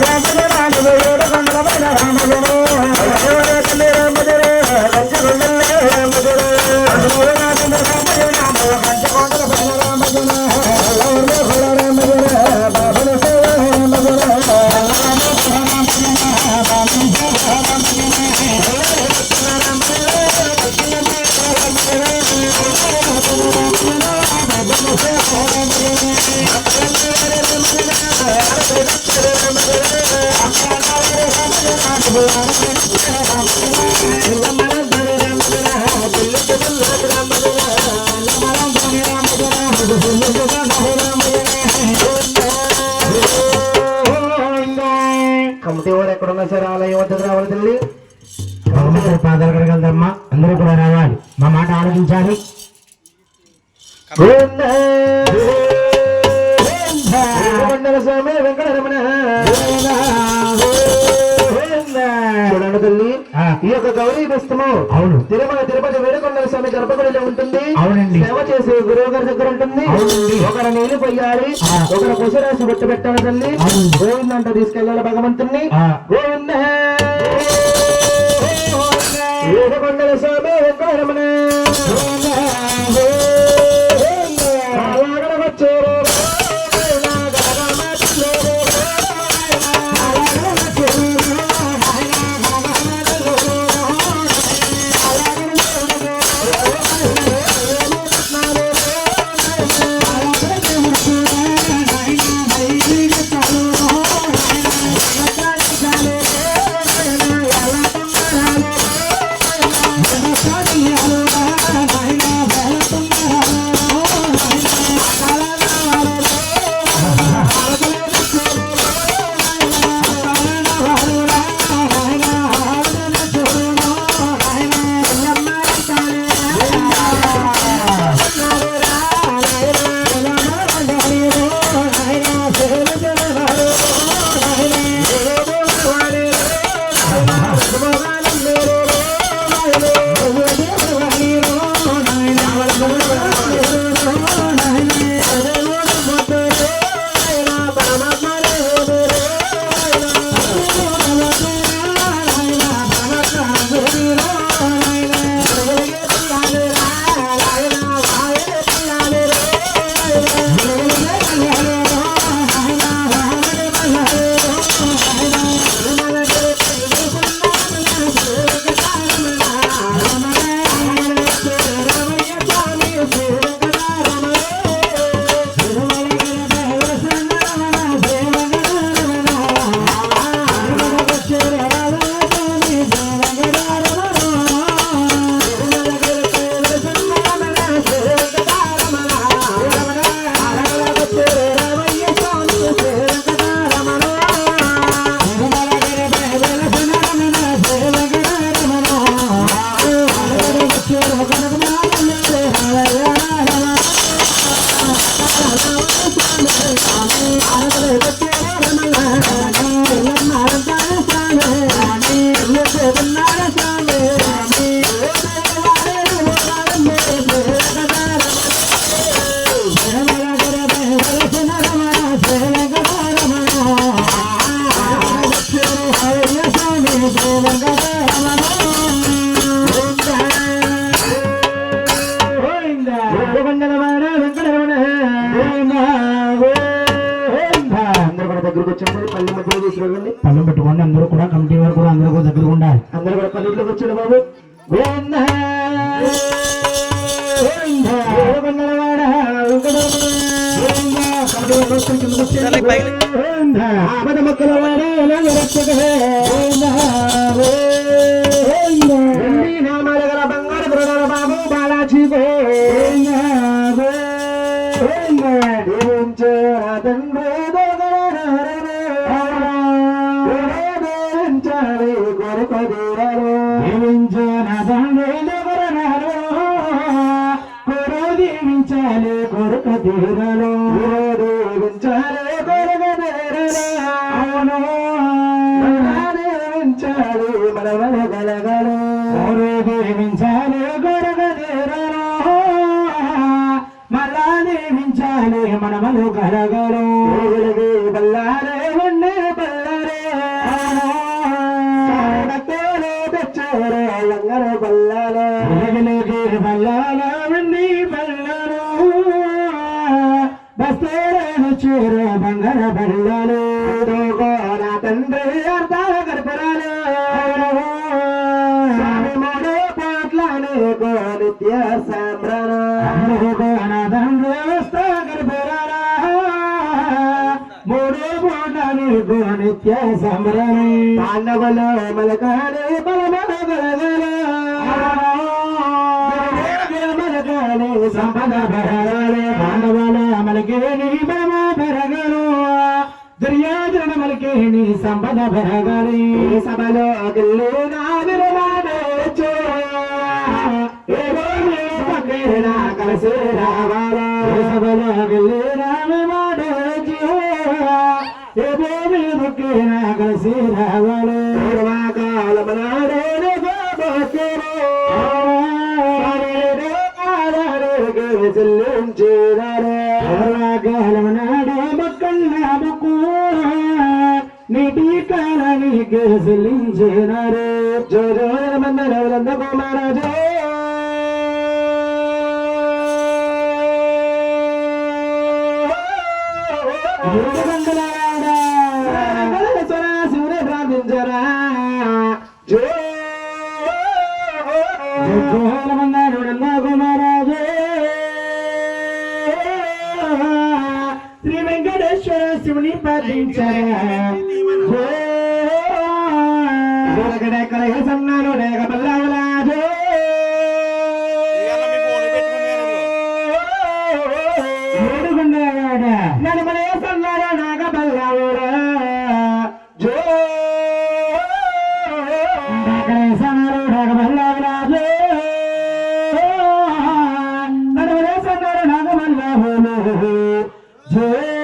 Committee వారు ఎక్కడున్నా సరే ఆలయం వద్దకు రావాలి తల్లి అందరూ కూడా రావాలి. మా మాట ఆలోచించాలి ఏడుకొండల స్వామి వెంకటరమణ చూడండి తల్లి. ఈ యొక్క గౌరీ పుస్తము అవును తిరుమల తిరుపతి వేడుకొండల స్వామి గర్భగుడిలో ఉంటుంది అవునండి. సేవ చేసే గురువు గారి దగ్గర ఉంటుంది అవునండి. ఒకరు నీళ్ళు పొయ్యాలి. ఒకరు కుసరాసి బొట్టు పెట్టాలి తల్లి అవును. గోవిందంట తీసుకెళ్ళాలి భగవంతుణ్ణి. గోవింద దగ్గరకు వచ్చారు పల్లి మధ్యలో తీసుకురండి. పళ్ళం పెట్టుకోండి అందరూ కూడా కమిటీ వారు కూడా అందరూ కూడా దగ్గర ఉండాలి. అందరూ కూడా పల్లిలోకి వచ్చాడు బాబు. మొక్కల వాడ నామాల గల బంగారు బాబు బాలాజీ గోవింద. వస్తారని చీరు బంగార బళ్ళాలు నా తండ్రి అర్థాల గడపరాలు మూడు పాటలాను నిత్య సాంబ్రాలు నా తండ్రి వస్తా గడపరాలా మూడు పాటలు నిత్య సాంబ్రాలు పాండవలు మలకాలు బలమల గలగలు. సంపద బర సంపద పెరగని సభలో అగిల్లు కలిసి రావాలా. సభలో అగిల్లు కలిసి రావాలి. చెల్లించేదా. కేసులించినరు జోజోమందరవులంద కుమారాజో ప్రార్థించరా. జోజోమందరుడంద కుమారాజో శ్రీ వెంకటేశ్వర శివుని ప్రార్థించరా. যে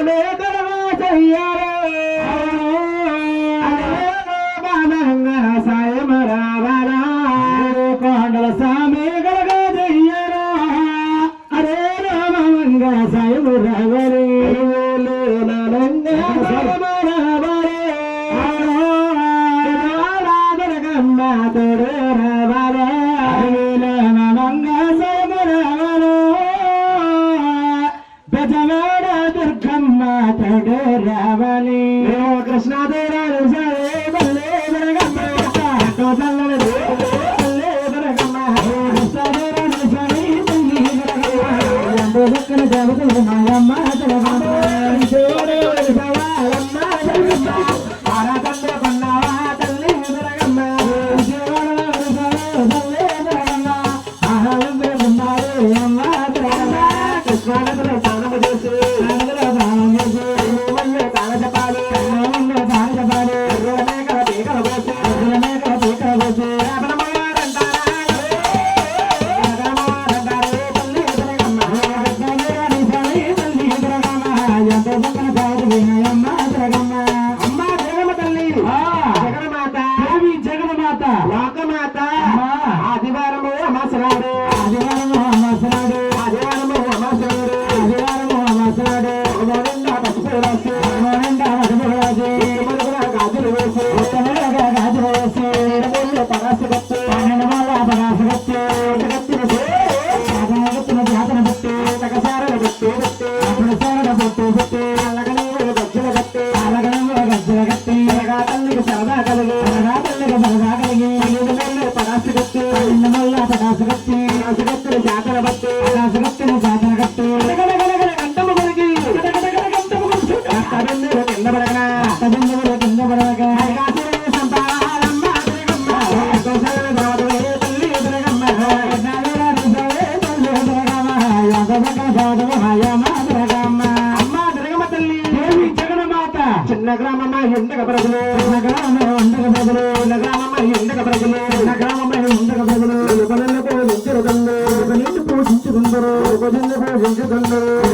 anime. Thank you. birinci birinci döndürür.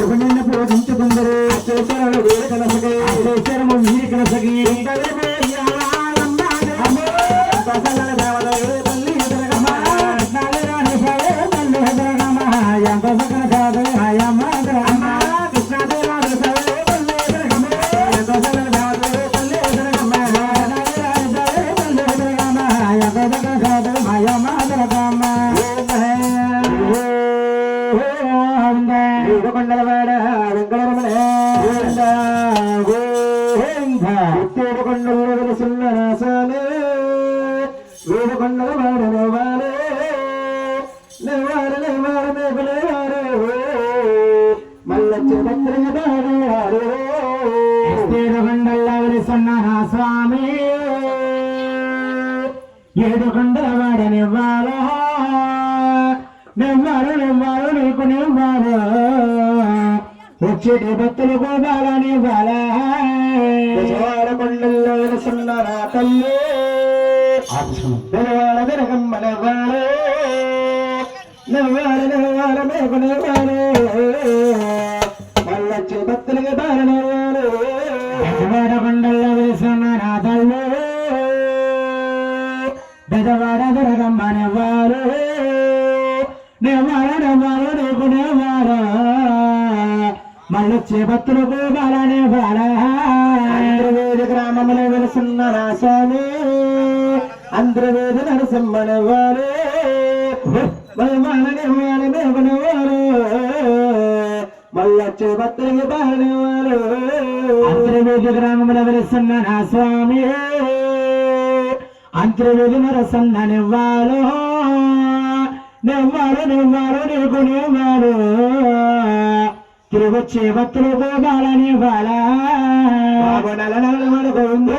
ఏడుకొండల వాడ నివ్వాలో. నివ్వారు నివ్వారు నీకు నివ్వారు వచ్చేటి భక్తులు గోపాలని వాడ కొండల్లో వెలుసున్న నా తల్లి. భక్తులకి బాలనవ్వాలే మళ్ళొచ్చే భక్తులకు బాలనే బాల. ఆంధ్రవేది గ్రామంలో వెలుసున్న నా స్వామి. ఆంధ్రవేది నరసింహన వారే. మళ్ళొచ్చే భక్తులకి గ్రామంలో వెలుసున్న నా స్వామి. అంతర్వేది నరసన్న నివ్వాలో నివ్వారు నివ్వారు నీకు నివ్వారు. తిరుగొచ్చే భక్తులు గోపాలని బాల గోవింద